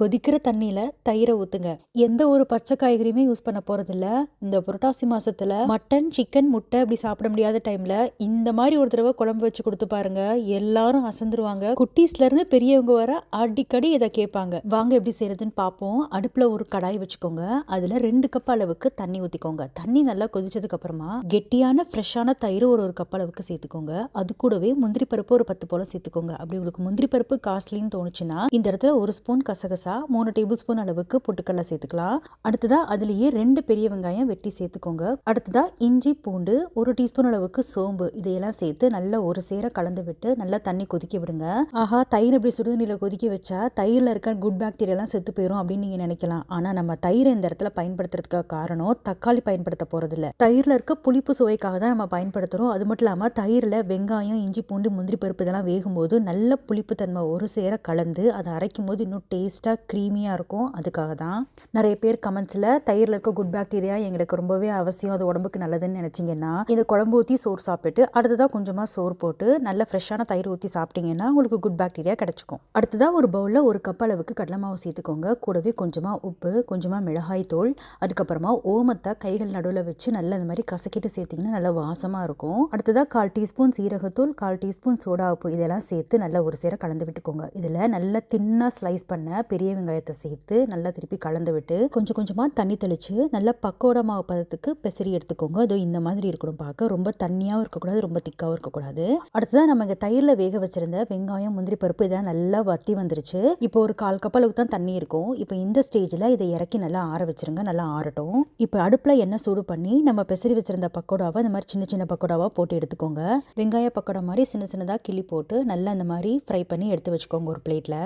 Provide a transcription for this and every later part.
கொதிக்கிற தண்ணியில் தயிரை ஊற்றுங்க எந்த ஒரு பச்சை காய்கறியுமே யூஸ் பண்ண போகிறதில்ல இந்த புரட்டாசி மாசத்துல மட்டன் சிக்கன் முட்டை அப்படி சாப்பிட முடியாத டைமில் இந்த மாதிரி ஒரு தடவை குழம்பு வச்சு கொடுத்து பாருங்க. எல்லாரும் அசந்துருவாங்க. குட்டீஸ்லேருந்து பெரியவங்க வர அடிக்கடி இதை கேட்பாங்க. வாங்க எப்படி செய்கிறதுன்னு பார்ப்போம் அடுப்பில் ஒரு கடாய் வச்சுக்கோங்க. அதில் ரெண்டு கப் அளவுக்கு தண்ணி ஊற்றிக்கோங்க தண்ணி நல்லா கொதிச்சதுக்கு அப்புறமா கெட்டியான ஃப்ரெஷ்ஷான தயிர் ஒரு ஒரு கப் அளவுக்கு சேர்த்துக்கோங்க. அது கூடவே முந்திரி பருப்பு ஒரு பத்து போல சேர்த்துக்கோங்க. அப்படி உங்களுக்கு முந்திரி பருப்பு காஸ்ட்லின்னு தோணுச்சுன்னா இந்த இடத்துல ஒரு ஸ்பூன் கசகசா மூணு டேபிள் ஸ்பூன் அளவுக்கு பொட்டுக்கடலை சேர்த்துக்கலாம். அடுத்ததாக அதுலேயே ரெண்டு பெரிய வெங்காயம் வெட்டி சேர்த்துக்கோங்க. அடுத்ததாக இஞ்சி பூண்டு ஒரு டீஸ்பூன் அளவுக்கு சோம்பு இதையெல்லாம் சேர்த்து நல்லா ஒரு சேர கலந்து விட்டு நல்லா தண்ணி கொதிக்க விடுங்க. ஆஹா தயிர் இப்படி சுடுதண்ணியில் கொதிக்க வச்சா தயிரில் இருக்க குட் பாக்டீரியாலாம் செத்து போயிடும் அப்படின்னு நீங்கள் நினைக்கலாம். ஆனால் நம்ம தயிர் இந்த இடத்துல பயன்படுத்துறதுக்கு காரணம் தக்காளி பயன்படுத்த போகிறதில்ல தயிரில் இருக்க புளிப்பு சுவைக்காக தான் நம்ம பயன்படுத்துகிறோம் அது மட்டும் இல்லாமல் தயிரில் வெங்காயம் இஞ்சி பூண்டு முந்திரி பருப்பு இதெல்லாம் வேகும்போது நல்ல புளிப்பு தன்மை ஒரு சேர கலந்து அதை அரைக்கும் போது இன்னும் டேஸ்ட்டாக க்ரீமியாக இருக்கும். அதுக்காக தான் நிறைய பேர் கமெண்ட்ஸில் தயிரில் இருக்க குட் பாக்டீரியா எங்களுக்கு ரொம்பவே அவசியம். அது உடம்புக்கு நல்லதுன்னு நினச்சிங்கன்னா இந்த குழம்பு ஊற்றி சோறு சாப்பிட்டுட்டு அடுத்ததாக கொஞ்சமாக சோறு போட்டு நல்ல ஃப்ரெஷ்ஷான தயிர் ஊற்றி சாப்பிட்டீங்கன்னா உங்களுக்கு குட் பாக்டீரியா கிடச்சிக்கும். அடுத்ததாக ஒரு பவுலில் ஒரு கப் அளவுக்கு கடலை மாவு சேர்த்துக்கோங்க. கூடவே கொஞ்சமாக உப்பு கொஞ்சமாக மிளகாய் தூள் அதுக்கப்புறமா ஓமத்தை கைகள் நடுவில் வச்சு நல்லா இந்த மாதிரி கசக்கிட்டு சேர்த்திங்கன்னா நல்லா வாசமாக இருக்கும். அடுத்ததாக கால் டீஸ்பூன் சீரகத்தூள் கால் டீஸ்பூன் சோடா உப்பு இதெல்லாம் சேர்த்து நல்லா ஒரு சேர கலந்து விட்டுக்கோங்க. இதில் நல்லா தின்னாக ஸ்லைஸ் பண்ண பெரிய பெரிய வெங்காயத்தை சேர்த்து நல்லா திருப்பி கலந்து விட்டு கொஞ்சம் கொஞ்சமாக தண்ணி தெளித்து நல்லா பக்கோடா மாவு பதத்துக்கு பெசரி எடுத்துக்கோங்க. அதோ இந்த மாதிரி இருக்கணும் பார்க்க. ரொம்ப தண்ணியாகவும் இருக்கக்கூடாது ரொம்ப திக்காகவும் இருக்கக்கூடாது. அடுத்ததான் நம்ம இங்கே தயிரில் வேக வச்சிருந்த வெங்காயம் முந்திரி பருப்பு இதெல்லாம் நல்லா வத்தி வந்துருச்சு. இப்போ ஒரு கால் கப் அளவுக்கு தான் தண்ணி இருக்கும். இப்போ இந்த ஸ்டேஜில் இதை இறக்கி நல்லா ஆற வச்சிருங்க. நல்லா ஆறட்டும். இப்போ அடுப்பில் எண்ணெய் சூடு பண்ணி நம்ம பெசரி வச்சிருந்த பக்கோடாவை இந்த மாதிரி சின்ன சின்ன பக்கோடாவாக போட்டு எடுத்துக்கோங்க. வெங்காய பக்கோடா மாதிரி சின்ன சின்னதாக கிளி போட்டு நல்லா இந்த மாதிரி ஃப்ரை பண்ணி எடுத்து வச்சுக்கோங்க ஒரு பிளேட்டில்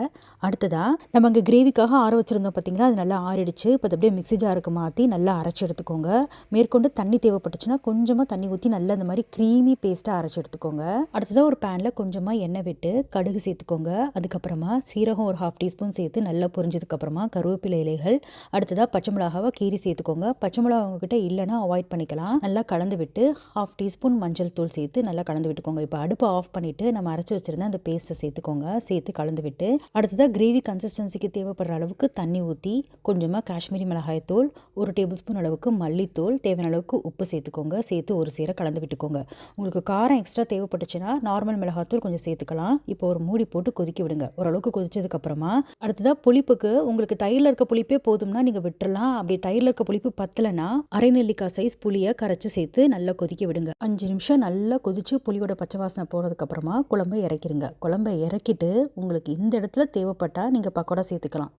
அடுத்ததாக நம்ம இங்கே கிரேவிக்காக ஆற வச்சுருந்தோம் பார்த்தீங்களா அது நல்லா ஆறிடுச்சு. இப்போ அது அப்படியே மிக்சி ஜாருக்கு மாற்றி நல்லா அரைச்சி எடுத்துக்கோங்க. மேற்கொண்டு தண்ணி தேவைப்பட்டுச்சுன்னா கொஞ்சமாக தண்ணி ஊற்றி நல்லா இந்த மாதிரி க்ரீமி பேஸ்ட்டாக அரைச்சி எடுத்துக்கோங்க. அடுத்ததாக ஒரு பேனில் கொஞ்சமாக எண்ணெய் விட்டு கடுகு சேர்த்துக்கோங்க. அதுக்கப்புறமா சீரகம் ஒரு ஹாஃப் டீஸ்பூன் சேர்த்து நல்லா பொரிஞ்சதுக்கப்புறமா கருவேப்பிலை இலைகள் அடுத்ததாக பச்சை மிளகாவை கீரி சேர்த்துக்கோங்க. பச்சை மிளகா உங்ககிட்ட இல்லைன்னா அவாய்ட் பண்ணிக்கலாம். நல்லா கலந்து விட்டு ஹாஃப் டீஸ்பூன் மஞ்சள் தூள் சேர்த்து நல்லா கலந்து விட்டுக்கோங்க. இப்போ அடுப்பை ஆஃப் பண்ணிவிட்டு நம்ம அரைச்சி வச்சுருந்த அந்த பேஸ்ட்டை சேர்த்துக்கோங்க. சேர்த்து கலந்து விட்டு அடுத்ததாக கிரேவி கன்சிஸ்டன்சிக்கு தேவைப்படுற அளவுக்கு தண்ணி ஊற்றி கொஞ்சமாக காஷ்மீரி மிளகாய்த்தூள் ஒரு டேபிள் ஸ்பூன் அளவுக்கு மல்லித்தூள் தேவையான அளவுக்கு உப்பு சேர்த்துக்கோங்க. சேர்த்து ஒரு சேர கலந்து விட்டுக்கோங்க. உங்களுக்கு காரம் எக்ஸ்ட்ரா தேவைப்பட்டுச்சுன்னா நார்மல் மிளகாத்தூள் கொஞ்சம் சேர்த்துக்கலாம். இப்போ ஒரு மூடி போட்டு கொதிக்க விடுங்க. ஓரளவுக்கு கொதிச்சதுக்கப்புறமா அடுத்ததாக புளிப்புக்கு உங்களுக்கு தயிரில் இருக்க புளிப்பே போதும்னா நீங்கள் விட்டுறலாம். அப்படி தயிரில் இருக்க புளிப்பு பத்தலைன்னா அரை நெல்லிக்காய் சைஸ் புளியை கரைச்சி சேர்த்து நல்லா கொதிக்க விடுங்க. அஞ்சு நிமிஷம் நல்லா கொதிச்சு புளியோட பச்சை வாசனை போகிறதுக்கப்புறமா குழம்பை இறக்கிடுங்க குழம்பை இறக்கிட்டு உங்களுக்கு இந்த இடத்துல தேவைப்பட்டால் நீங்கள் பக்கோடா சேர்த்துக்கலாம்